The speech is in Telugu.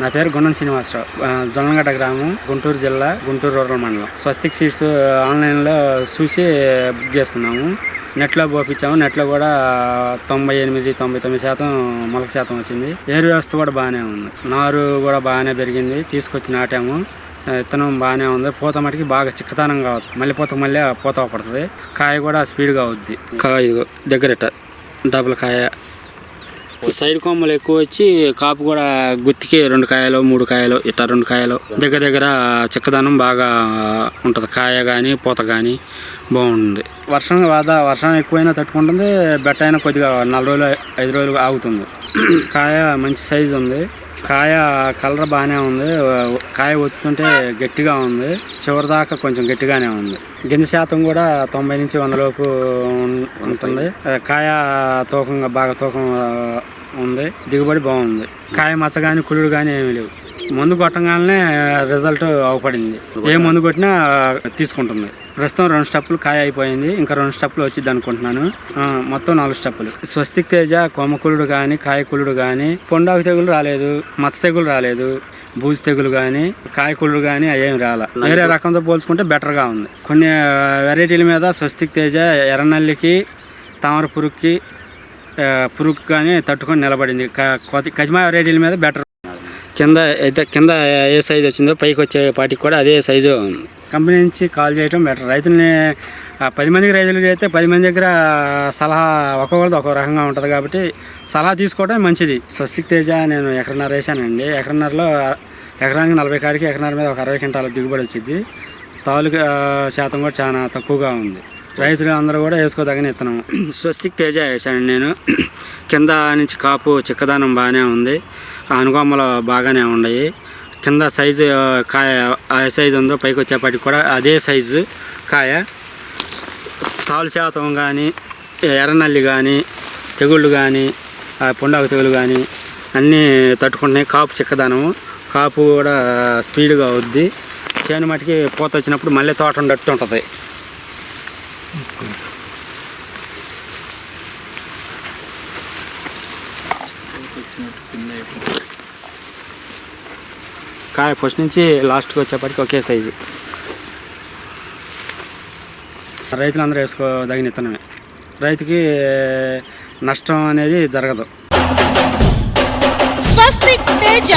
నా పేరు గుణం శ్రీనివాసరావు. జొన్నగడ్డ గ్రామం గుంటూరు జిల్లా గుంటూరు రూరల్ మండలం. స్వస్తిక్ సీడ్స్ ఆన్లైన్లో చూసి బుక్ చేసుకున్నాము. నెట్లో పోపించాము నెట్లో కూడా తొంభై ఎనిమిది తొంభై తొమ్మిది శాతం మొలక శాతం వచ్చింది. ఏరు వ్యవస్థ కూడా బాగానే ఉంది. నారు కూడా బాగానే పెరిగింది. తీసుకొచ్చి నాటాము. విత్తనం బాగానే ఉంది. పూత మటుకి బాగా చిక్కతనంగా అవుతుంది. మళ్ళీ పూత మళ్ళీ పూత పడుతుంది. కాయ కూడా స్పీడ్గా అవుద్ది. కాయ దగ్గరట. డబుల్ కాయ. సైడ్ కొమ్మలు ఎక్కువ వచ్చి కాపు కూడా గుత్తికి రెండు కాయలు మూడు కాయలు ఇట్లా రెండు కాయలు. దగ్గర దగ్గర చిక్కదనం బాగా ఉంటుంది. కాయ కానీ పూత కానీ బాగుంది. వర్షం వాద వర్షం ఎక్కువైనా తట్టుకుంటుంది. బెట్ట అయినా కొద్దిగా నాలుగు రోజులు ఐదు రోజులు ఆగుతుంది. కాయ మంచి సైజు ఉంది. కాయ కలర్ బాగానే ఉంది. కాయ ఒత్తుతుంటే గట్టిగా ఉంది. చివరి దాకా కొంచెం గట్టిగానే ఉంది. గింజ శాతం కూడా తొంభై నుంచి వందలోపు ఉం- ఉంటుంది. కాయ తూకంగా బాగా తూకం ఉంది. దిగుబడి బాగుంది. కాయ మచ్చ కానీ కుళ్ళుడు కానీ ఏమీ లేవు. మందు కొట్టగానే రిజల్ట్ అవపడింది. ఏ మందు కొట్టినా తీసుకుంటుంది. ప్రస్తుతం రెండు స్టెప్పులు కాయ అయిపోయింది. ఇంకా రెండు స్టెప్పులు వచ్చింది అనుకుంటున్నాను. మొత్తం నాలుగు స్టెప్పులు. స్వస్తిక్ తేజ కొమ్మకులుడు కానీ కాయకులుడు కానీ పొండాకు తెగులు రాలేదు మచ్చ తెగులు రాలేదు బూజు తెగులు కానీ కాయకులుడు కానీ అవేమి రాలే. వేరే రకంతో పోల్చుకుంటే బెటర్గా ఉంది. కొన్ని వెరైటీల మీద స్వస్తిక్ తేజ ఎర్రనల్లికి తామర పురుగుకి పురుగు కానీ తట్టుకొని నిలబడింది. కజిమా వెరైటీల మీద బెటర్ కింద అయితే కింద ఏ సైజు వచ్చిందో పైకి వచ్చే పాటికి కూడా అదే సైజు. ఉంది. కంపెనీ నుంచి కాల్ చేయడం బెటర్. రైతుల్ని పది మందికి రైతులు చేస్తే పది మంది దగ్గర సలహా ఒక్కొక్కరిది ఒక్కో రకంగా ఉంటుంది కాబట్టి సలహా తీసుకోవడం మంచిది. స్వస్తిక్ తేజ నేను ఎకరన్నర వేసానండి. ఎకరన్నరలో ఎకరానికి నలభై కాడికి ఎకరన్నర మీద ఒక అరవై క్వింటాల దిగుబడి వచ్చింది. తాలూకా శాతం కూడా చాలా తక్కువగా ఉంది. రైతులు అందరూ కూడా వేసుకోదగిన విత్తనం. స్వస్తిక్ తేజ వేసాను నేను. కింద నుంచి కాపు చిక్కదనం బాగానే ఉంది. అనుగొమ్మలు బాగానే ఉన్నాయి. కింద సైజు కాయ ఆ సైజు ఉందో పైకి వచ్చేపాటికి కూడా అదే సైజు కాయ. తాలు శాతం కానీ ఎర్రనల్లి కానీ తెగుళ్ళు కానీ పుండాకు తెగులు కానీ అన్నీ తట్టుకుంటున్నాయి. కాపు చిక్కదనము. కాపు కూడా స్పీడ్గా అవుద్ది. చేను మటుకి పూత వచ్చినప్పుడు మళ్ళీ తోట ఉండట్టు ఉంటుంది కాయ ఫస్ట్ నుంచి లాస్ట్కి వచ్చేప్పటికి ఒకే సైజు రైతులందరూ వేసుకోదగిన ఇతనమే రైతుకి నష్టం అనేది జరగదు. స్వస్తిక్ తేజ.